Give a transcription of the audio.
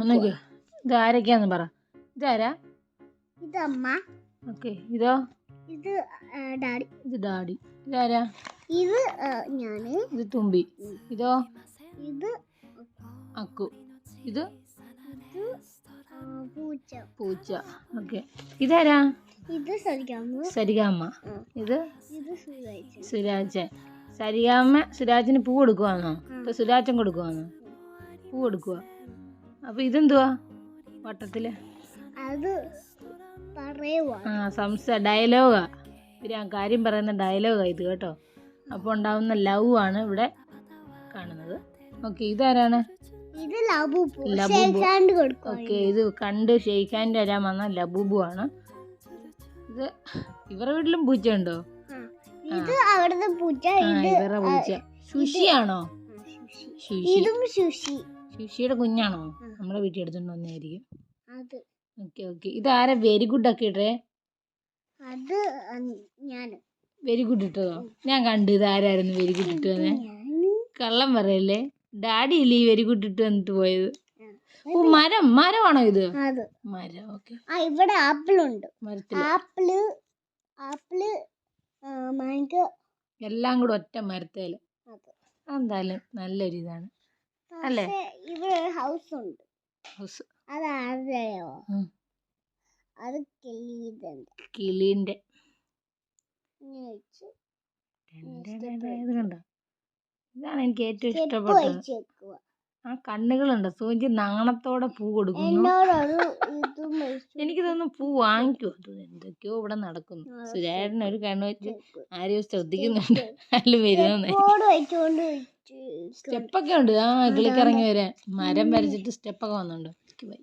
ഒന്നെങ്കിൽ ഇത് ആരൊക്കെയാന്ന് പറ. ഇതാരാ? ഇത് അമ്മ ഓക്കെ ഇതോ? ഇത് ഡാഡി. ഇത് ഡാഡി. ഇതാരാ? ഇത് ഞാൻ ഞാൻ. ഇത് തുമ്പി. ഇതോ? ഇത് അക്കു. ഇത്? പൂച്ച. പൂച്ച. ഓക്കെ. ഇതാരാ? ഇത് സരിക്കാമ സരികാമ്മ ഇത്? സുരാജൻ സരികാമ്മ സുരാജിന് പൂ കൊടുക്കുവാന്നോ? ഇപ്പൊ സുരാജൻ കൊടുക്കുവാന്നോ? പൂ കൊടുക്കുക അപ്പൊ ഇതെന്തുവാ? വട്ടത്തിൽ? അത് ആ സംസാ ഡയലോഗാ. ഇവർ ആ കാര്യം പറയുന്ന ഡയലോഗാ ഇത് കേട്ടോ. അപ്പോൾ ഉണ്ടാവുന്ന ലവ് ആണ് ഇവിടെ കാണുന്നത്. ഓക്കെ ഇതാരാണ്? ഓക്കെ ഇത് കണ്ട് ഷെയ്ഖാന്റെ വരാൻ വന്ന ലബൂബു ആണ്. ഇത് ഇവരുടെ വീട്ടിലും പൂച്ചയുണ്ടോ. ഇത് അവിടുത്തെ പൂച്ച ഇവരുടെ പൂച്ച. ശുഷിയാണോ ആ, സുഷിയുടെ കുഞ്ഞാണോ? നമ്മളെ വീട്ടിൽ എടുത്തോണ്ട് വന്നായിരിക്കും ഓക്കെ ഓക്കെ. ഇതാരാ വെരി ഗുഡ് ഒക്കെ ഇട്ടേ അത് ഞാൻ വെരി ഗുഡ് ഇട്ടതോ? ഞാൻ കണ്ടു ഇത് ആരായിരുന്നു വെരി ഗുഡ് ഇട്ടതെന്ന്. കള്ളം പറയല്ലേ? ഡാഡി ഇല്ലേ വെരി ഗുഡ് ഇട്ട് വന്നിട്ട് പോയത്? ഓ മരം മരമാണോ ഇത്? മരം ഓക്കെ. ആ ഇവിടെ ആപ്പിൾ ഉണ്ട് മരത്തിൽ ആപ്പിൾ ആപ്പിൾ ആ, മാങ്കോ. എല്ലാം കൂടെ ഒറ്റ മരത്തേൽ. എന്തായാലും നല്ലൊരു ഇതാണ് അല്ലേ? ഇവിടെ ഹൗസ് ഉണ്ട്. ഹൗസ്. അത് ആരുടെയോ? അത് കിളിയുടെ കിളിന്റെ കണ്ടോ? ഇതാണ് എനിക്ക് ഏറ്റവും ഇഷ്ടപ്പെട്ടത്. ആ കണ്ണുകളുണ്ട്. സൂചി നാണത്തോടെ പൂ കൊടുക്കുന്നു. എനിക്ക് തോന്നുന്നു പൂ വാങ്ങിക്കോ. അത് എന്തൊക്കെയോ ഇവിടെ നടക്കുന്നു. സുരേട്ടൻ ഒരു കണ്ണ് വെച്ച് ആരെയോ ശ്രദ്ധിക്കുന്നുണ്ട്. അതിൽ വെച്ച് സ്റ്റെപ്പൊക്കെ ഉണ്ട്. ആ കിളിക്കിറങ്ങി വരാൻ. മരം വരച്ചിട്ട് സ്റ്റെപ്പൊക്കെ വന്നുണ്ട് എനിക്ക് വയ്യ